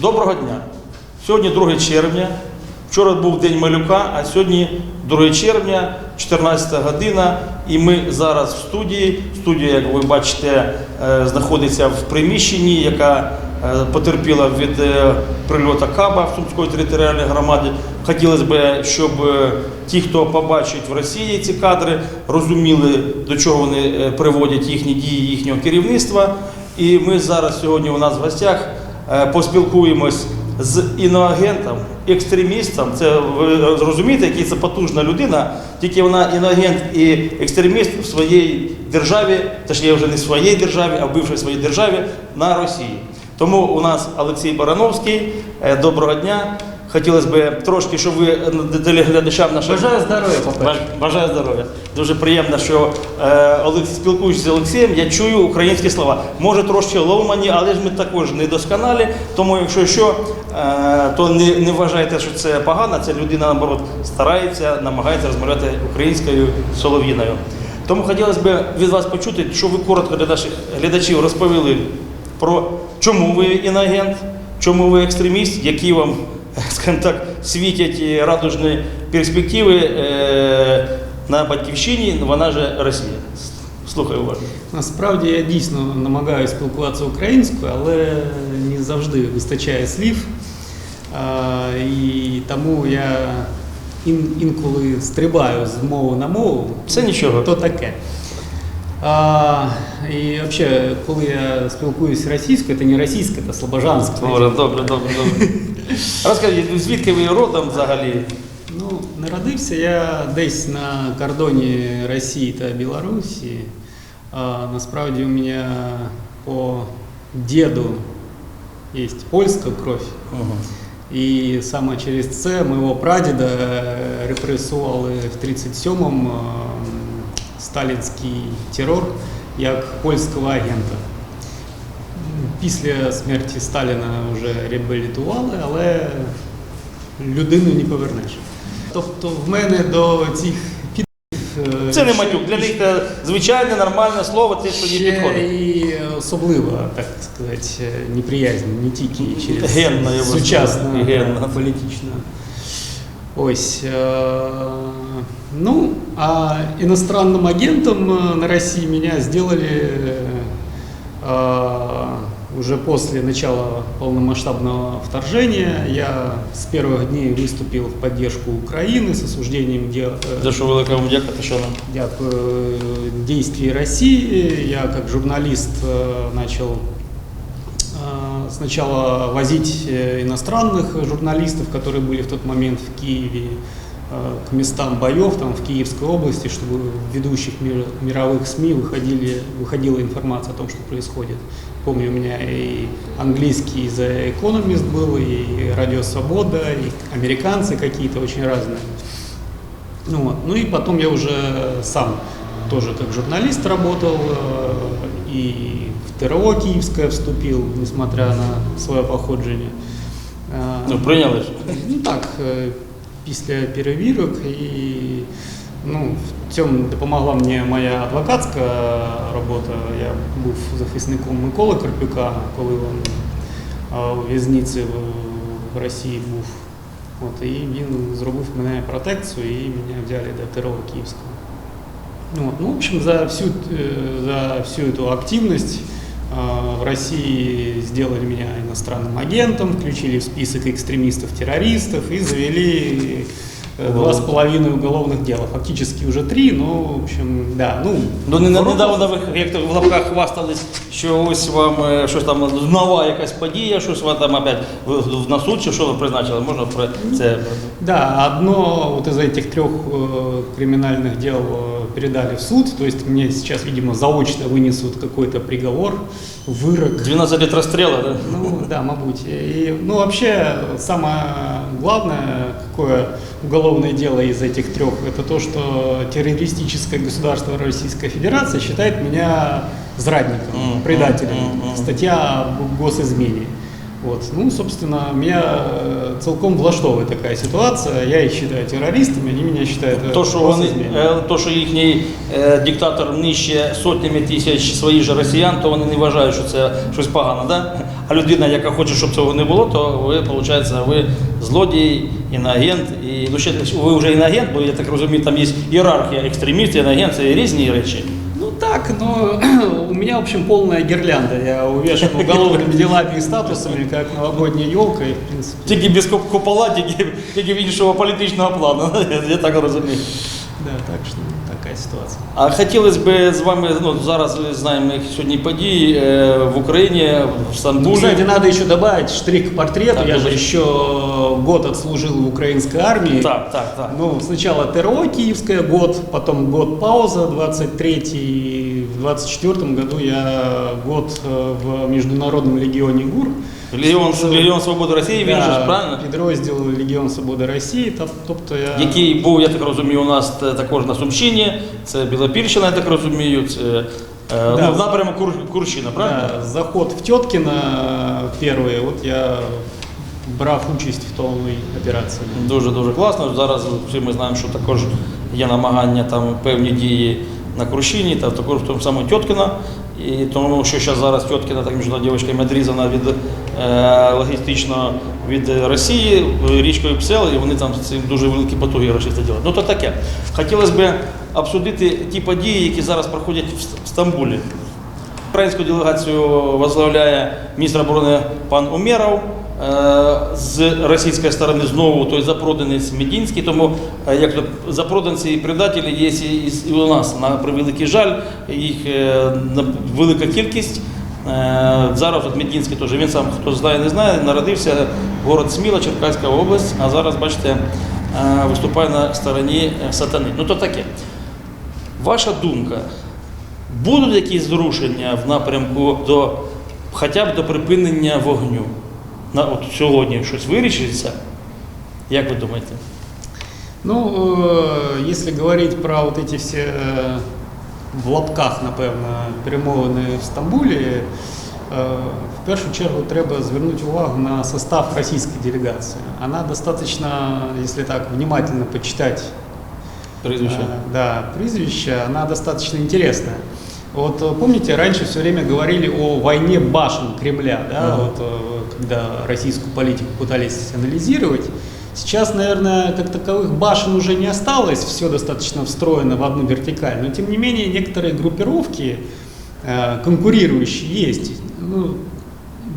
Доброго дня. Сьогодні 2 червня. Вчора був День малюка, а сьогодні 2 червня, 14 година. І ми зараз в студії. Студія, як ви бачите, е, знаходиться в приміщенні, яка е, потерпіла від е, прильоту Каба в Сумської територіальної громади. Хотілося б, щоб ті, хто побачить в Росії ці кадри, розуміли, до чого вони приводять їхні дії їхнього керівництва. І ми зараз сьогодні у нас в гостях поспілкуємось з іноагентом, екстремістом. Це ви розумієте, який це потужна людина, тільки вона іноагент і екстреміст в своїй державі, точніше вже не в своїй державі, а в бившій своїй державі на Росії. Тому у нас Олексій Барановський. Е, Доброго дня. Хотілося б трошки, щоб ви телеглядачам нашим Бажаю здоров'я, по-перше. Бажаю здоров'я. Дуже приємно, що е, спілкуючись з Олексієм, я чую українські слова. Може трошки ломані, але ж ми також недосконалі. Тому, якщо що, е, то не, не вважайте, що це погано. Це людина, наоборот, старається, намагається розмовляти українською солов'їною. Тому хотілося б від вас почути, що ви коротко для наших глядачів розповіли про чому ви інагент, чому ви екстреміст, які вам, скажімо так, світять радужні перспективи е, на батьківщині, вона же Росія. Слухаю уважно. Насправді я дійсно намагаюся спілкуватися українською, але не завжди вистачає слів. І тому я інколи стрибаю з мови на мову. Це нічого. То таке. А, і взагалі, коли я спілкуюся російською, це не російська, це слобожанська. Добре, добре, добре, добре. Розкажіть, звідки ви родом взагалі? Ну, народився я десь на кордоні Росії та Білорусі. А, насправді у мене по діду є польська кров. І саме через це моєго прадіда е, репресували в 37-му е, сталінський терор як польського агента Після смерті Сталіна вже реабілітували, але людину не повернеш. Тобто в мене до цих підів е, Це не ще- матюк. Для них це звичайне, нормальне слово, те, що їм ще підходить. і особлива, так сказати, неприязнь не тільки через Генна, я би сказав. сучасну Генна. да, політичну. Ось. е, Ну, а иностранным агентом э, на России меня сделали э, Уже после начала полномасштабного вторжения. Я с первых дней выступил в поддержку Украины с осуждением де- э, За що велика вам дяка, то що нам. Действий России. Я как журналист э, начал э, сначала возить э, иностранных журналистов, которые были в тот момент в Киеве, к местам боев там, в Киевской области, чтобы в ведущих мир- мировых СМИ выходили, выходила информация о том, что происходит. Помню, у меня и английский The Economist был, и Радио Свобода, и американцы какие-то очень разные. Ну, вот. ну и потом я уже сам тоже как журналист работал э, и в ТРО Киевское вступил, несмотря на свое походження. Е, Ну, прийняли ж. Ну так, після перевірок і ну, в цьому допомогла мені моя адвокатська робота. Я був захисником Миколи Карпюка, коли він а, у в'язниці в, в Росії був. От, і він зробив мене протекцію і мене взяли до ТРО Київського. Ну, вот, ну, в общем, за всю, э, за всю эту активность э, в России сделали меня иностранным агентом, включили в список экстремистов-террористов и завели э, два с половиной уголовных дела. Фактически уже три, но, в общем, да, ну... Ну, не, воротов- недавно ви як то в лапках хвастались, що ось вам е, щось там нова якась подія, щось вам там опять в, в на суд, чи що ви призначили? Можна про це? Да, одно вот из этих трех э, криминальных дел э, передали в суд, то есть мне сейчас, видимо, заочно вынесут какой-то приговор, вырок. 12 лет розстріла, да? Ну да, мабуть. И, ну вообще самое главное, какое уголовное дело из этих трех, это то, что террористическое государство Российская Федерация считает меня зрадником, предателем. Статья об госизмене. Вот. Ну, собственно, меня э, целком влаштовывает такая ситуация. Я их считаю террористами, они меня считают э, То, що просто вони, изменниками. е, то, що їхній е, диктатор нищить сотнями тисяч своїх же росіян, то вони не вважають, що це щось погано, да? А людина, яка хоче, щоб цього не було, то ви, виходить, ви злодій, іноагент, і ну, ще, ви вже іноагент, бо я так розумію, там є ієрархія екстремістів, іноагент, це різні речі. Ну так, но у меня, в общем, полная гирлянда. Я увешан уголовными делами и статусами, как новогодняя елка, и, в принципе, Тільки без коп- купола, тільки, тільки в іншого політичного плану. Я, я так розумію. да, так что такая ситуация. А хотілося б з вами, ну зараз знаємо сьогодні події е, в Україні, в Ну, Стамбулі. кстати, надо еще добавить штрих к портрету. Так, Я же еще год отслужил в украинской армии. Так, так, так. Ну, сначала ТРО Киевская год, потом год пауза, 23-й, в 24 году я год э, в Международном легионе ГУР. Легіон, Легіон Свободи Росії, він же ж правильно? підрозділ Легіон Свободи Росії, тоб- тобто я... Який був, я так розумію, у нас також на Сумщині, це Білопільщина, я так розумію, це е, Да. ну, в напрямок Кур, Курщина, правильно? Да, заход в Теткино первый, вот я брав участь в той операції. Дуже дуже класно. Зараз всі ми знаємо, що також є намагання там певні дії на Крущині, та також в тому самому Тьоткіна. І тому що зараз зараз Тьоткіна, так між дівчинка відрізана від е, логістично від Росії річкою Псел, і вони там цим дуже великі потуги рашисти ділять. Ну то таке. Хотілося б обсудити ті події, які зараз проходять в Стамбулі. Українську делегацію возглавляє міністр оборони пан Умєров. Е, З російської сторони знову той запроданець Медінський, тому е, як то запроданці і предателі є і, у нас на превеликий жаль, їх е, велика кількість. Зараз от Медінський теж він сам хто знає, не знає, народився город Сміла, Черкаська область, а зараз, бачите, виступає на стороні сатани. Ну то таке. Ваша думка, будуть якісь зрушення в напрямку до хоча б до припинення вогню? На, от сьогодні щось вирішиться? Як ви думаєте? Ну, э, если говорить про вот эти все э, в лапках, напевно, перемовини в Стамбулі, е, в першу чергу треба звернути увагу на состав російської делегації. Она достаточно, если так внимательно почитать Прізвище? Э, Да, прізвище, она достаточно интересная. Вот э, помните, раньше все время говорили о войне башен Кремля, да, Ага. вот, э, когда российскую политику пытались анализировать. Сейчас, наверное, как таковых башен уже не осталось, все достаточно встроено в одну вертикаль, но тем не менее некоторые группировки э, конкурирующие есть. Ну,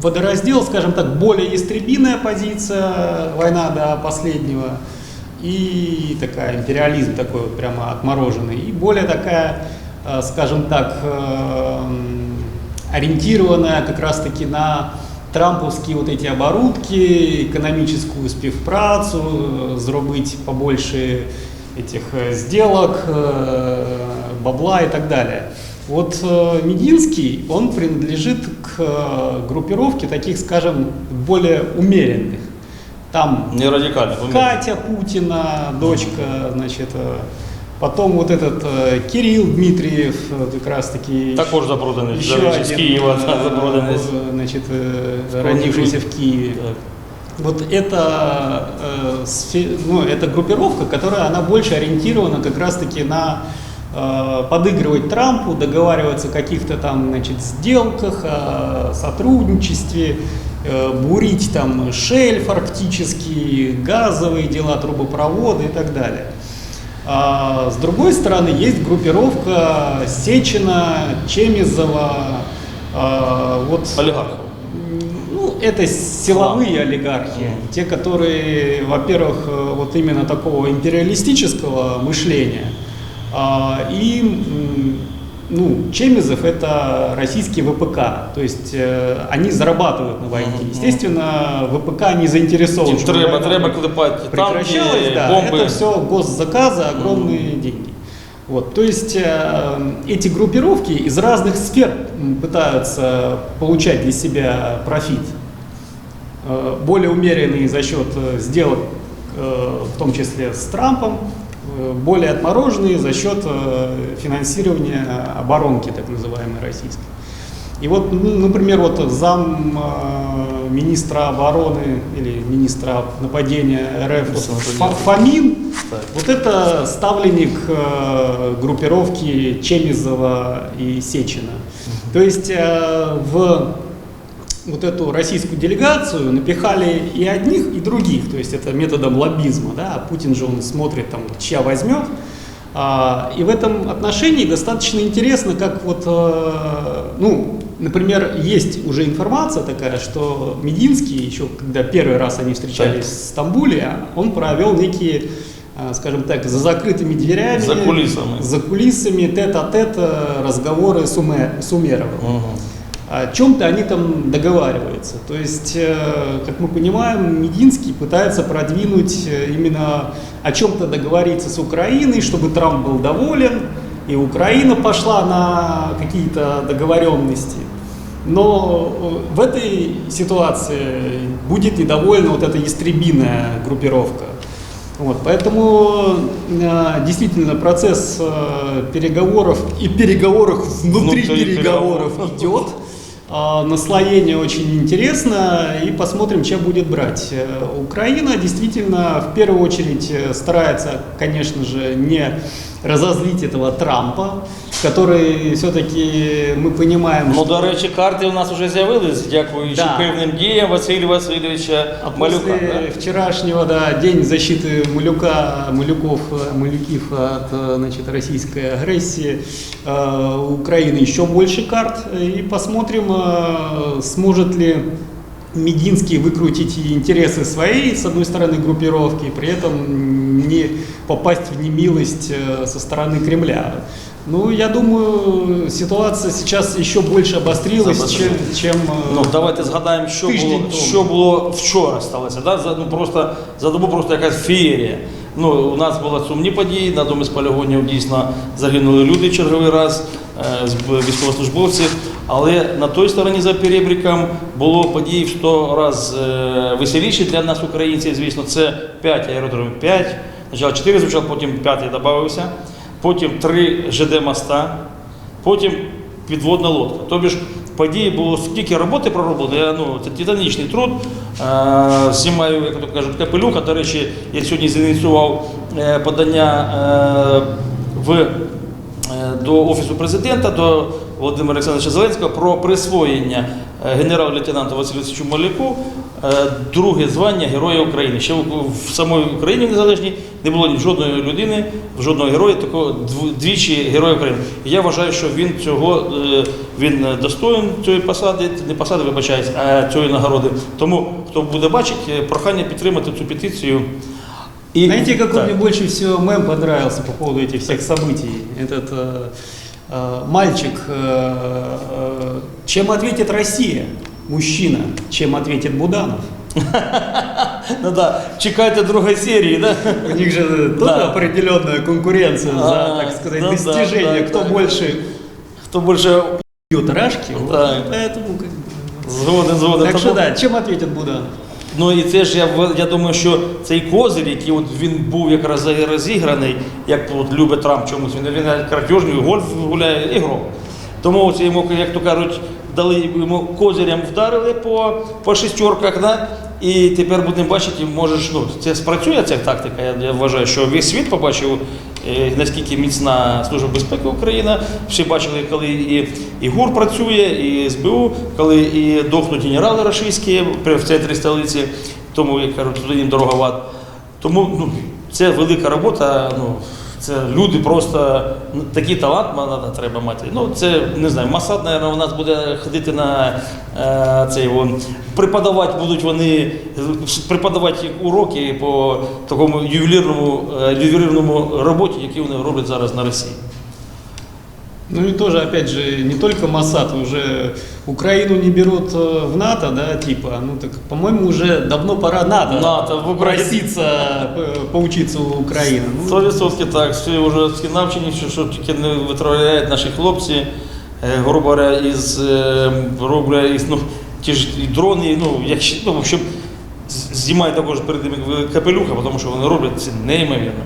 водораздел, скажем так, более истребиная позиция, война до последнего, и такая империализм такой вот прямо отмороженный, и более такая, скажем так, э, ориентированная как раз-таки на трамповські вот эти оборудки, экономическую співпрацю, э, зробити побольше этих э, сделок, э, бабла и так далее. Вот э, Мединский, он принадлежит к э, группировке таких, скажем, более умеренных. Там Не радикально. Катя Путина, дочка, значит, э, потом вот этот э, Кирилл Дмитриев, э, как раз таки Також запроданець, еще один, з Києва э, та, запроданець. э, значит, э, родившийся в Киеве. Так. Вот это, э, сфе- ну, это группировка, которая она больше ориентирована как раз-таки на э, подыгрывать Трампу, договариваться о каких-то там, значит, сделках, о сотрудничестве, э, бурить там шельф арктический, газовые дела, трубопроводы и так далее. А с другой стороны, есть группировка Сечина, Чемизова, а, вот Олігархів. ну, это силовые олигархи, те, которые, во-первых, э, вот именно такого империалистического мышления, а, и, ну, Чемизов это российский ВПК, то есть э, они зарабатывают на войне. Мгм. Естественно, ВПК не заинтересован, чтобы Треба, война треба клепати прекращалась, танки, да, бомби. это все госзаказы, огромные деньги. Вот, то есть э, эти группировки из разных сфер пытаются получать для себя профит. Э, более умеренные за счет э, сделок, э, в том числе с Трампом, более отмороженные за счет э, финансирования оборонки, так называемой российской. И вот, ну, например, вот зам э, министра обороны или министра нападения РФ. Фомин, Так. вот это ставленник э, группировки Чемизова и Сечина. То есть в вот эту российскую делегацию напихали и одних, и других. То есть это методом лоббизма. Да? А Путин же он смотрит, там, чья возьмет. А, и в этом отношении достаточно интересно, как вот, э, ну, например, есть уже информация такая, что Мединский, еще когда первый раз они встречались в Стамбуле, он провел некие, э, скажем так, за закрытыми дверями, За кулисами. за кулисами тет-а-тет э, разговоры с, Уме- с Умеровым. Мгм. О чем-то они там договариваются. То есть, э, как мы понимаем, Мединский пытается продвинуть э, именно о чем-то договориться с Украиной, чтобы Трамп был доволен, и Украина пошла на какие-то договоренности. Но э, в этой ситуации будет недовольна вот эта ястребиная группировка. Вот, поэтому э, действительно процесс э, переговоров и переговоров внутри, Внутри переговоров переговоров. идет. А, Наслоение очень интересно, и посмотрим, чем будет брать. Э, Украина действительно в первую очередь э, старается, конечно же, не разозлить этого Трампа, который все-таки мы понимаем, Ну, что- до речі, карти у нас вже з'явились, дякуючи Да. певним діям Василя Васильовича А Малюка. после да? вчерашнего, да, день защиты Малюка, Малюков, э, Малюкив от э, значит, российской агрессии, э, у Украины еще больше карт. И посмотрим, э, сможет ли Мединский выкрутить и интересы своей, с одной стороны, группировки, и при этом не попасть в немилость э, со стороны Кремля. Ну, я думаю, ситуация сейчас еще больше обострилась, чем, Обострилась. чем э, Ну, давайте згадаємо, що було, тому. що було вчора сталося. Да? За, ну, просто, за добу просто якась феєрія. Ну, у нас були сумні події, на одному з полігонів дійсно загинули люди черговий раз, е, з військовослужбовців. Але на той стороні за перебріком було події в 100 раз е, веселіші для нас, українців, звісно, це 5 аеродромів, 5. Спочатку 4 звучало, потім 5 додався, потім 3 ЖД моста, потім підводна лодка. Тобі ж події було скільки роботи пророблено, ну, це титанічний труд. Е, знімаю, як то кажуть, капелюха. До речі, я сьогодні зініціював е, подання е, в, до Офісу президента, до Володимира Олександровича Зеленського про присвоєння генерал-лейтенанту Василю Маляку друге звання Героя України. Ще в, в самій Україні незалежній не було ні жодної людини, жодного героя, такого дв- двічі Героя України. І я вважаю, що він цього е, він достоїн цієї посади, не посади, вибачаюсь, а цієї нагороди. Тому хто буде бачити, е, прохання підтримати цю петицію. І Знаете, какой так. мне больше всего мем понравился по поводу этих всех событий? Этот э, э, мальчик, э, э, чем ответит Россия? Мужчина, чем ответит Буданов? Ну, да. Чекайте другої серії, да? У них же тоже определенная конкуренция за, так сказать, ну достижение. Кто больше Хто більше бьет рашки, поэтому как бы, згоден, згоден. Так Тому- да, чем ответит Буданов? Ну і це ж я, я думаю, що цей козир, який от він був якраз розіграний, як от любить Трамп чомусь, він, він картежний, гольф гуляє, ігрок. Тому ось йому, як то кажуть, дали йому козирям вдарили по, по шістерках, да? і тепер будемо бачити, можеш, ну, це спрацює ця тактика. Я, я вважаю, що весь світ побачив, е, наскільки міцна Служба безпеки України. Всі бачили, коли і, і ГУР працює, і СБУ, коли і дохнуть генерали при- в центрі столиці, тому, як кажуть, туди їм дорога в ад. Тому ну, це велика робота. Ну, це люди просто ну, такий талант треба мати. Ну, це не знаю, Масад, мабуть, у нас буде ходити на е, цей вон, преподавати будуть вони преподавати уроки по такому ювелірному, е, ювелірному роботі, які вони роблять зараз на Росії. Ну и тоже, опять же, не только Масад, уже Украину не берут э, в НАТО, да, типа, ну так, по-моему, уже давно пора НАТО, НАТО в Україні. проситься э, поучиться у Украины. Ну, Сто відсотків так. Всі вже всі навчені, що, що тільки не витравляють наші хлопці, е, грубо говоря, із, е, грубо говоря, із ну, ті ж і дрони, ну, як, ще- ну, в общем, з- знімають також перед ними капелюха, тому що вони роблять це неймовірно.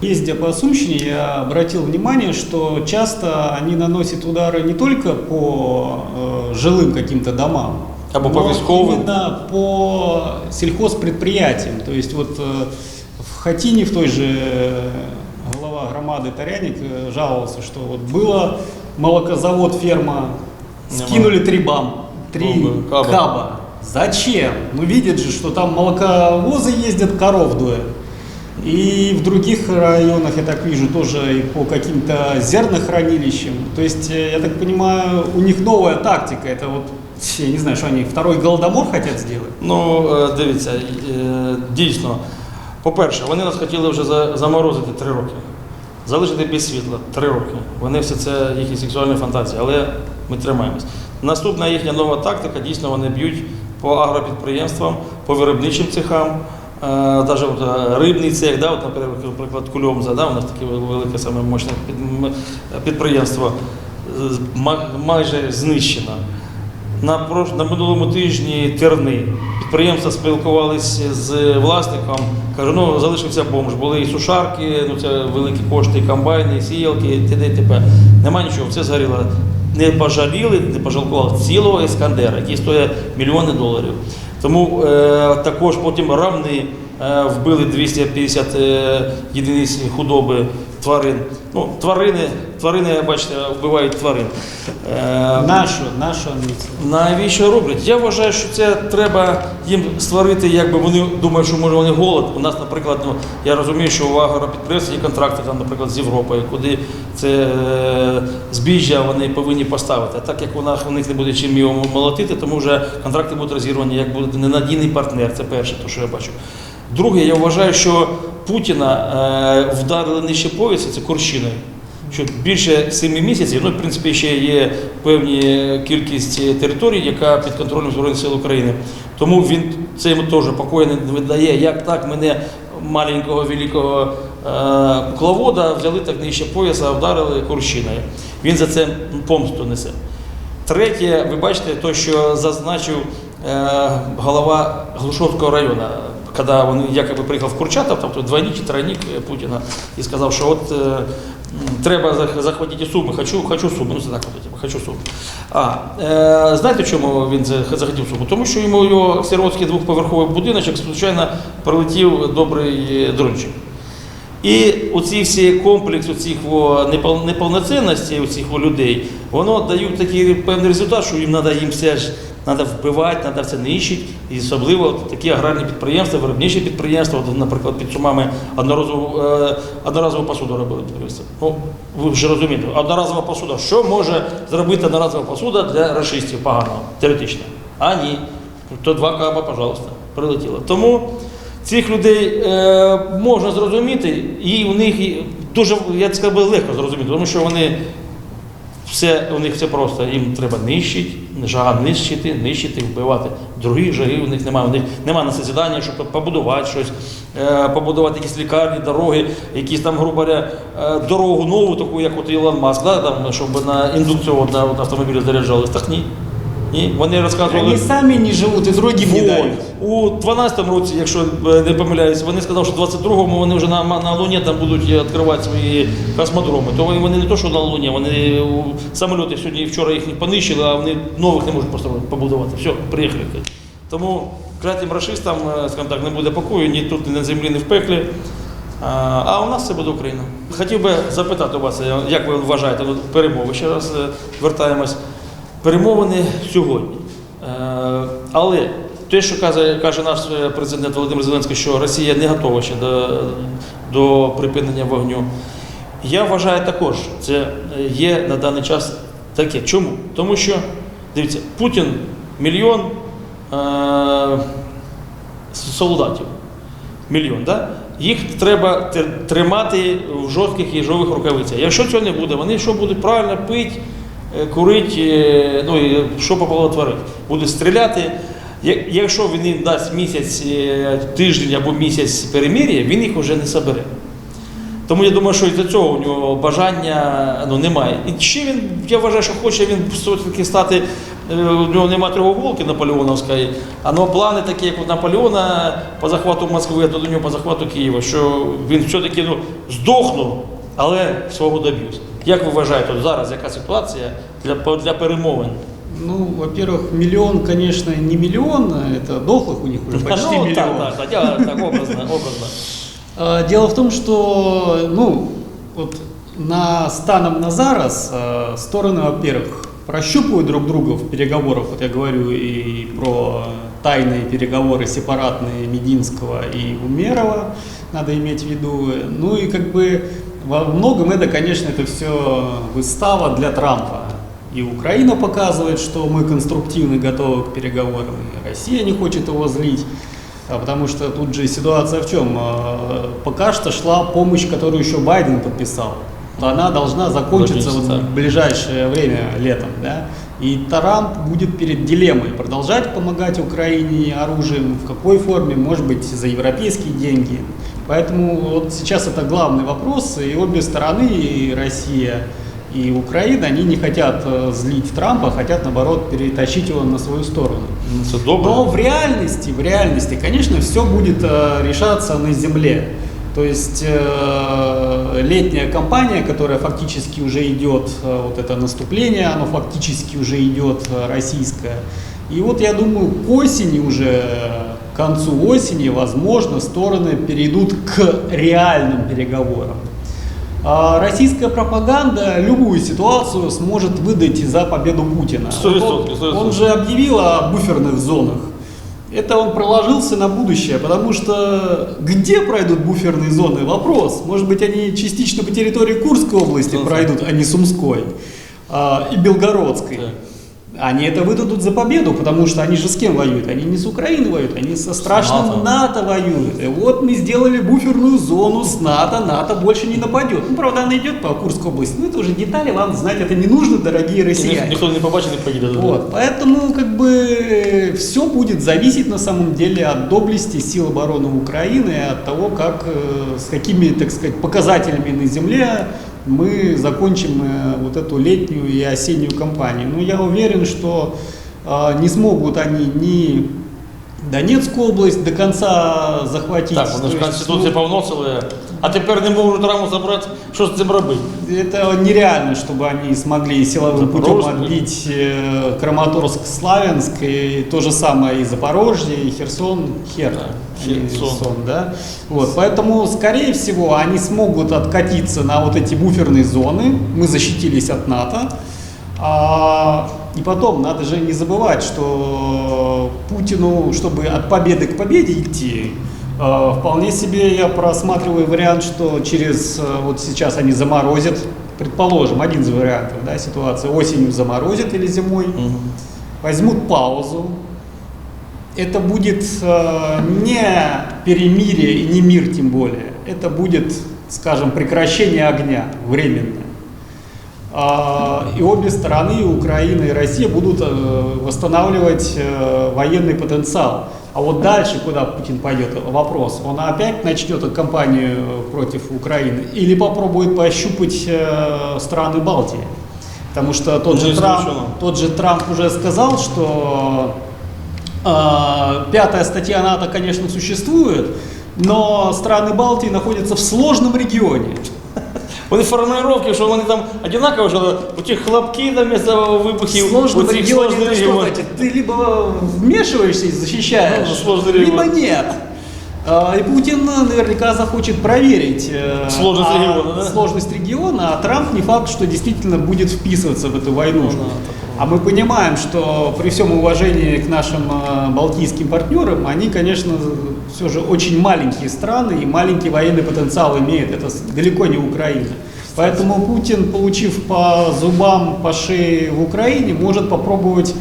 Ездя по Сумщине, я обратил внимание, что часто они наносят удары не только по э, жилым каким-то домам, Або по но військовим. именно по сельхозпредприятиям. То есть вот э, в Хатине, в той же э, глава громады Таряник э, жаловался, что вот было молокозавод, ферма, Нема. скинули три бам, три Бомбы, каба. каба. Зачем? Ну видят же, что там молоковозы ездят, коров доят. И в других районах, я так вижу, тоже и по каким-то зернохранилищам. То есть, э, я так понимаю, у них новая тактика. Это вот, я не знаю, что они второй голодомор хотят сделать. Ну, е, дивіться, е, дійсно, по-перше, вони нас хотіли вже заморозити три роки, залишити без світла три роки. Вони все це їхні сексуальні фантазії, але ми тримаємось. Наступна їхня нова тактика, дійсно, вони б'ють по агропідприємствам, по виробничим цехам. Навіть от, е, рибний цех, да, от, наприклад, Кульомза, да, у нас таке велике саме мощне підприємство майже знищено. На, на минулому тижні терни. Підприємства спілкувалися з власником. Кажу, ну залишився бомж. Були і сушарки, ну це великі кошти, і комбайни, і сіялки, і т.д. т.п. Нема нічого, все згоріло. Не пожаліли, не пожалкували цілого ескандера, який стоїть мільйони доларів. Тому е, також потім равни е, вбили 250 е, єдиниць худоби тварин. Ну, тварини, тварини, бачите, вбивають тварин. Е, Нашу, нашу амбицию. Навіщо роблять? Я вважаю, що це треба їм створити, якби вони думають, що може вони голод. У нас, наприклад, ну я розумію, що у агропідприємств є контракти там, наприклад, з Європою, куди це е, збіжжя вони повинні поставити. А так як у нас у них не буде чим його молотити, тому вже контракти будуть розірвані, як буде ненадійний партнер. Це перше, то що я бачу. Друге, я вважаю, що Путіна е, вдарили нижче пояса, це Курщиною. Що більше семи місяців, ну, в принципі, ще є певні кількість територій, яка під контролем Збройних сил України. Тому він це йому теж покою не видає, як так мене маленького великого е, кукловода взяли так нижче пояса, вдарили Курщиною. Він за це помсту несе. Третє, ви бачите, то, що зазначив е, голова Глушовського району, коли він якоби приїхав в Курчатов, тобто двойник чи тройник Путіна, і сказав, що от е, треба захватити Суми, хочу, хочу Суми, ну це так, от, типу, хочу Суми. А, е, знаєте, чому він захотів Суму? Тому що йому його сиротський двохповерховий будиночок, звичайно, прилетів добрий дрончик. І оці всі комплекс оцих неповноцінності оцих во людей, воно дають такий певний результат, що їм треба їм все ж треба вбивати, треба все нищити. І особливо такі аграрні підприємства, виробничі підприємства, наприклад, під Сумами одноразову, е, одноразову посуду робили підприємства. Ну, ви вже розумієте, одноразова посуда. Що може зробити одноразова посуда для расистів поганого, теоретично? А ні. То два каба, пожалуйста, прилетіло. Тому цих людей е, можна зрозуміти, і у них дуже, я сказав, легко зрозуміти, тому що вони все, у них все просто, їм треба нищити, жага нищити, нищити, вбивати. Других жагів у них немає. У них немає на созідання, щоб побудувати щось, е, побудувати якісь лікарні, дороги, якісь там, грубо говоря, е, дорогу нову, таку, як от Ілон Маск, да, там, щоб на індукцію на, автомобілі заряджались. Так ні. Ні, вони розказували. Они сами не живут и другим не Вот. дают. У 12-му році, якщо е, не помиляюсь, вони сказали, що в 22-му вони вже на, на Луні там будуть е, відкривати свої космодроми. То вони вони не то, що на Луні, вони самоліти сьогодні і вчора їх понищили, а вони нових не можуть побудувати. Все, приїхали. Тому клятим рашистам, е, скажімо так, не буде покою ні тут, ні на землі, ні в пеклі. А, а у нас все буде Україна. Хотів би запитати у вас, е, як ви вважаєте, перемови ще раз е, вертаємось. Перемовини сьогодні. Е, Але те, що каже, каже наш е, президент Володимир Зеленський, що Росія не готова ще до, до припинення вогню, я вважаю також, це є на даний час таке. Чому? Тому що, дивіться, Путін мільйон е, солдатів. Мільйон, да? Їх треба тримати в жорстких їжових рукавицях. Якщо цього не буде, вони що будуть правильно пити, е, курити, е, ну і що попало творити. Будуть стріляти. Якщо він їм дасть місяць, е, тиждень або місяць перемір'я, він їх вже не собере. Тому я думаю, що і до цього у нього бажання ну, немає. І ще він, я вважаю, що хоче він все-таки стати у нього немає треуголки Наполеоновської, а но плани такі, як у Наполеона по захвату Москви, а то до нього по захвату Києва, що він все-таки ну, здохнув, але свого добився. Як ви вважаєте, от зараз яка ситуація для, для перемовин? Ну, во-первых, миллион, конечно, не миллион, это дохлых у них уже почти ну, миллион. Так, так, так, так образно, образно. А, Дело в том, что, ну, вот на станом на зараз э, стороны, во-первых, прощупывают друг друга в переговорах, вот я говорю и про тайные переговоры сепаратные Мединского и Умерова, надо иметь в виду. Ну и как бы во многом это, конечно, это все выстава для Трампа. И Украина показывает, что мы конструктивно готовы к переговорам, и Россия не хочет его злить. А Потому что тут же ситуация в чем? А, Пока что шла помощь, которую еще Байден подписал. Она должна закончиться вот в ближайшее время, летом. Да? И Трамп будет перед дилеммой продолжать помогать Украине оружием, в какой форме, может быть, за европейские деньги. Поэтому вот сейчас это главный вопрос, и обе стороны, и Россия, и Украина, они не хотят э, злить Трампа, хотят, наоборот, перетащить его на свою сторону. Ну. Но в реальности, в реальности, конечно, все будет э, решаться на земле. То есть э, летняя кампания, которая фактически уже идет, э, вот это наступление, оно фактически уже идет российское. И вот я думаю, к осени уже, концу осени, возможно, стороны перейдут к реальным переговорам. А Российская пропаганда любую ситуацию сможет выдать за победу Путина. Сто Вот процентов, сто он, он же объявил о буферных зонах. Это он проложился на будущее, потому что где пройдут буферные зоны? Вопрос. Может быть, они частично по территории Курской области пройдут, а не Сумской а, и Белгородской. Да. Они это выдадут за победу, потому что они же с кем воюют? Они не с Украиной воюют, они со страшным НАТО. НАТО воюют. И вот мы сделали буферную зону с НАТО, НАТО больше не нападет. Ну, правда, она идет по Курской области. Ну, это уже детали, вам знать это не нужно, дорогие І ні- россияне. Ніхто не побачить, не поїде. Вот, поэтому как бы все будет зависеть на самом деле от доблести сил обороны Украины, и от того, как, э, с какими, так сказать, показателями на земле мы закончим э, вот эту летнюю и осеннюю кампанию. Но я уверен, что э, не смогут они ни Донецкую область до конца захватить. Так, у нас ж Конституція ну, повносила. А теперь не могут раму забрать? Что с этим делать? Это нереально, щоб вони змогли силовим путем відбити э, Краматорск-Славянск и то же самое и Запорожье и Херсон, Хер. Херсон, да? Вот, поэтому, скорее всего, они смогут откатиться на вот эти буферные зоны. Мы защитились от НАТО. А и потом, надо же не забывать, что Путину, чтобы от победы к победе идти, э, вполне себе я просматриваю вариант, что через, э, вот сейчас они заморозят, предположим, один из вариантов, да, ситуации, осенью заморозят или зимой, возьмут паузу, это будет э, не перемирие и не мир тем более, это будет, скажем, прекращение огня временное. А, И обе стороны, и Украина и Россия, будут э, восстанавливать э, военный потенциал. А вот дальше, куда Путин пойдет, вопрос. Он опять начнет кампанию против Украины или попробует пощупать э, страны Балтии? Потому что тот Не же, Трамп, тот же Трамп уже сказал, что а, пятая статья НАТО, конечно, существует, но страны Балтии находятся в сложном регионе. Вони формулировки, що вони там одинаково, що у тих хлопки там місцевого вибухів, В сложном у цих регионе сложних это что регіонах. значит? Ты либо вмешиваешься и защищаешь, Ну, сложный либо регион. нет. А, И Путин наверняка захочет проверить э, Сложность а, региона, да? сложность региона, а Трамп не факт, что действительно будет вписываться в эту войну. Ну да, такое. А мы понимаем, что при всем уважении к нашим э, балтийским партнерам, они, конечно, все же очень маленькие страны и маленький военный потенциал имеют. Это с- далеко не Украина. Поэтому Путин, получив по зубам, по шее в Украине, может попробовать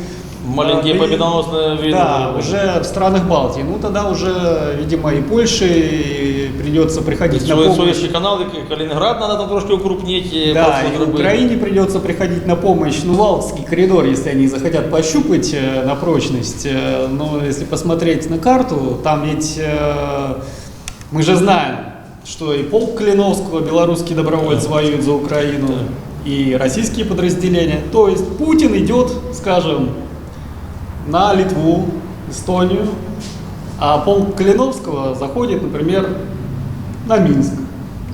Маленькие э, победоносные войны. Да, уже в странах Балтии. Ну тогда уже, видимо, и Польше придется приходить на Свої, помощь. свої канали, Калінінград треба там трошки укрупнити. Да, просто и зробити. Украине придется приходить на помощь, ну, Валтский коридор, если они захотят пощупать э, на прочность. Э, но если посмотреть на карту, там ведь э, мы же знаем, что и полк Клиновского, белорусские добровольцы воюют за Украину, и российские подразделения. То есть Путин идет, скажем, на Литву, Эстонию, а полк Калиновского заходит, например, на Минск.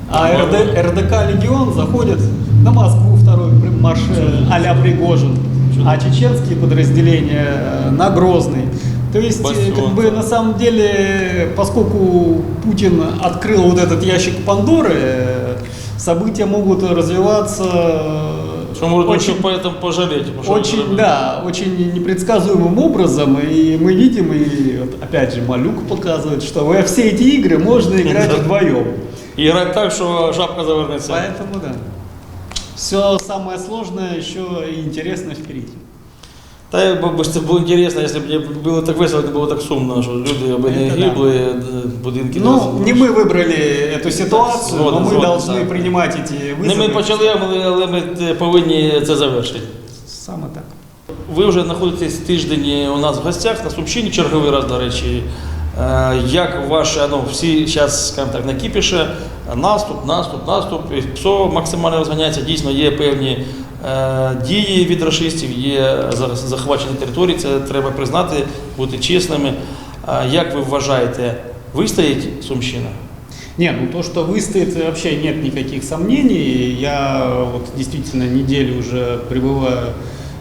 А РД, РДК «Легион» заходит на Москву, второй марш а-ля Пригожин, а чеченские подразделения э, на Грозный. То есть, э, Бастион, как бы на самом деле, поскольку Путин открыл вот этот ящик Пандоры, э, события могут развиваться Что можно очень, еще поэтому пожалеть. что очень, да, очень непредсказуемым образом. И мы видим, и вот опять же Малюк показывает, что во все эти игры можно играть вдвоем. І грати так, що жабка завернеться. Поэтому да. Все самое сложное еще и интересное впереди. Та якби б це було інтересно, якщо б не було так весело, не було так сумно, що люди аби не Це да. гибли, е, будинки не Ну, розбили. не мы выбрали эту ситуацию, но Згоден, мы згоден, должны так. принимать эти Не ми вызовы. почали, але- але ми е, повинні це завершити. Саме так. Ви вже знаходитесь тиждень у нас в гостях на Сумщині, черговий раз, до речі. Е, Як ваше, ну, всі зараз, скажімо так, накипіше, наступ, наступ, наступ, і ПСО максимально розганяється. Дійсно, є певні е, дії від рашистів, є за- захвачені території, це треба признати, бути чесними. Е, Як ви вважаєте, вистоїть Сумщина? Нет, ну то, что выстоит, вообще нет никаких сомнений. Я вот действительно неделю уже пребываю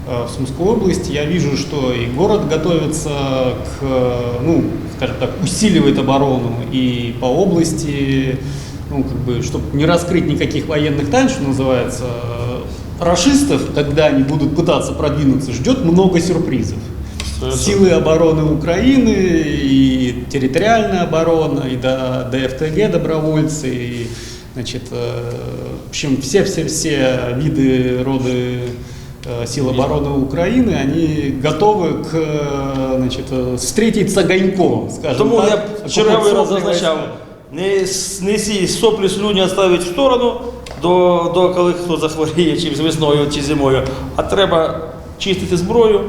э, в Сумской области. Я вижу, что и город готовится к, э, ну, скажем так, усиливает оборону и по области, ну, как бы, чтобы не раскрыть никаких военных тайн, что называется, э, рашистов, когда они будут пытаться продвинуться, ждет много сюрпризов. Силы обороны Украины, и территориальная оборона, и до, ДФТГ добровольцы, и, значит, э, в общем, все-все-все виды, роды э, сил обороны Украины, они готовы к, э, значит, э, встретить с огоньком, скажем Тому так. я черговий раз оккупационные зазначав, войска. не, с- не сі соплі слюні ставить в сторону, до, до коли хто захворіє, чи з весною, чи зимою, а треба чистити зброю,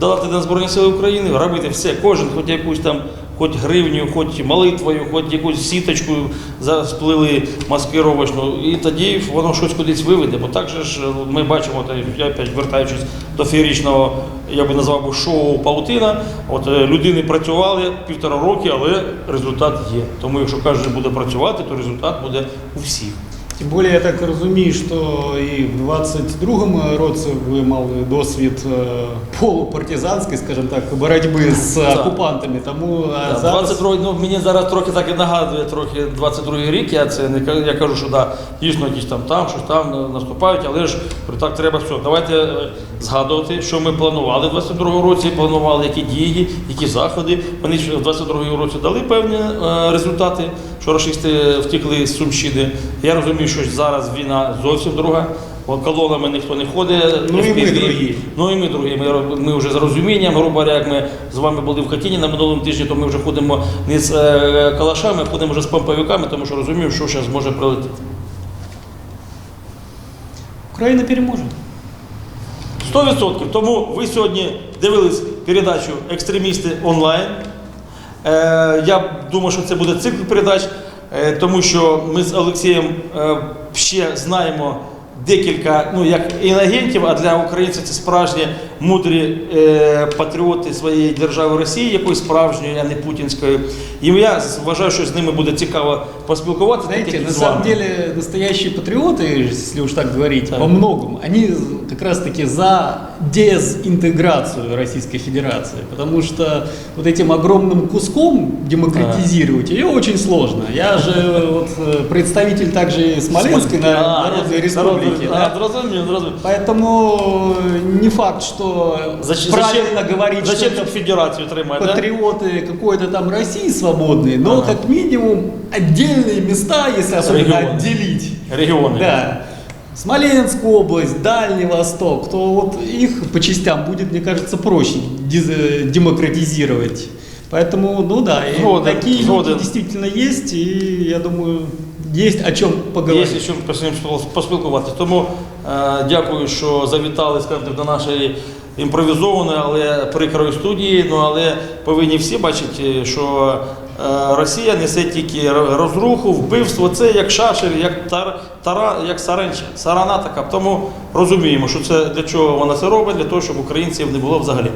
давати на Збройні Сили України, робити все, кожен, хоч якусь там, хоч гривню, хоч молитвою, хоч якусь сіточку засплили маскировочну, і тоді воно щось кудись виведе. Бо так же ж е, ми бачимо, та я опять вертаючись до феєричного, я би назвав шоу Паутина. От е, людини працювали півтора роки, але результат є. Тому якщо каже, буде працювати, то результат буде у всіх. Тим більше я так розумію, що і в 22-му році ви мали досвід е, полупартизанської, скажімо так, боротьби з окупантами. Тому Да, зараз 22, ну, мені зараз трохи так і нагадує трохи 22 рік. Я це не ка- я кажу, що да, дійсно якісь там там, щось там наступають, але ж так треба все. Давайте е, згадувати, що ми планували в 22 році, планували які дії, які заходи. Вони в 22 році дали певні е, результати, що рашисти втекли з Сумщини. Я розумію, що зараз війна зовсім друга. Колонами ніхто не ходить. Ну, і ми другі. Ну і ми другі. Ми, ми вже з розумінням, грубо говоря, як ми з вами були в Хатіні на минулому тижні, то ми вже ходимо не з е, калашами, а ходимо вже з помповиками, тому що розуміємо, що зараз може прилетіти. Україна переможе. 100%. Тому ви сьогодні дивились передачу Екстремісти онлайн. Е, я думаю, що це буде цикл передач, е, тому що ми з Олексієм е, ще знаємо декілька, ну як інагентів, а для українців це справжні мудрі е, патріоти своєї держави Росії, якоїсь справжньої, а не путінської. І я вважаю, що з ними буде цікаво поспілкуватися. так, Знаете, як і на з вами. самом деле настоящие патриоты, если уж так говорить, Так. по многому, они как раз-таки за дезинтеграцию Российской Федерации, потому что вот этим огромным куском демократизировать ее очень сложно. Я же вот э, представитель также Смоленской А, Народной я- Республики. А, да. зрозумів, зрозумів. Поэтому э, не факт, что Зачем, правильно говорить, зачем что это федерацію тримати? да? патриоты какой-то там России свободные, но Ага. как минимум отдельные места, если особенно Регионы. отделить. Регіони. Да. Смоленскую область, Дальний Восток, то вот их по частям будет, мне кажется, проще диз- демократизировать. Поэтому, ну да, и Згоден, такие люди згоден. действительно есть, и я думаю, есть о чем Є поговорить. що з ним поспілкуватися. Тому е, дякую, що завітали скажімо, до нашої імпровізованої, але прикрої студії. Ну але повинні всі бачити, що е, Росія несе тільки розруху, вбивство. Це як шашель, як тар, тара, як саранча, сарана така. Тому розуміємо, що це для чого вона це робить, для того, щоб українців не було взагалі.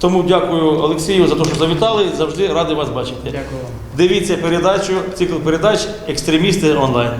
Тому дякую Олексію за те, що завітали. Завжди радий вас бачити. Дякую вам. Дивіться передачу, цикл передач Екстремісти онлайн.